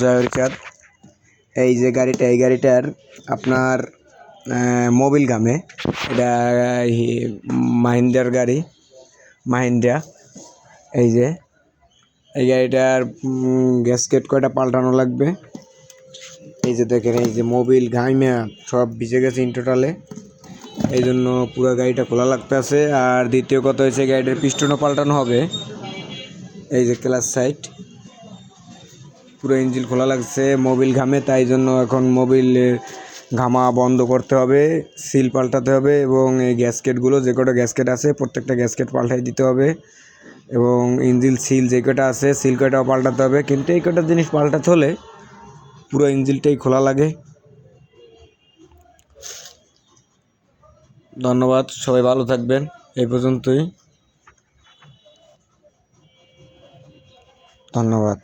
জয়ের চাঁদ এই যে গাড়িটা, এই গাড়িটার আপনার মোবিল গামে। এটা মাহিন্দ্রার গাড়ি, মাহিন্দ্রা। এই যে, এই গাড়িটার গ্যাসকেট কয়টা পাল্টানো লাগবে? এই যে দেখেন, এই যে মোবিল ঘাইমা, সব ভিজে গেছে ইন টোটালে এই জন্য পুরো গাড়িটা খোলা লাগতে আছে। আর দ্বিতীয় কথা হয়েছে গাড়িটার পিস্টনও পাল্টানো হবে। এই যে ক্লাস সাইট পুরো ইঞ্জিন খোলা লাগছে, মোবিল ঘামে, তাই জন্য এখন মোবিল ঘামা বন্ধ করতে হবে, সিল পাল্টাতে হবে এবং এই গ্যাসকেটগুলো যে কটা গ্যাসকেট আছে, প্রত্যেকটা গ্যাসকেট পাল্টাই দিতে হবে এবং ইঞ্জিল সিল যে কটা আছে, সিল কটাও পাল্টাতে হবে, কিন্তু এই কটা জিনিস পাল্টাতে হলে পুরো ইঞ্জিলটাই খোলা লাগে। ধন্যবাদ, সবাই ভালো থাকবেন, এই পর্যন্তই। ধন্যবাদ।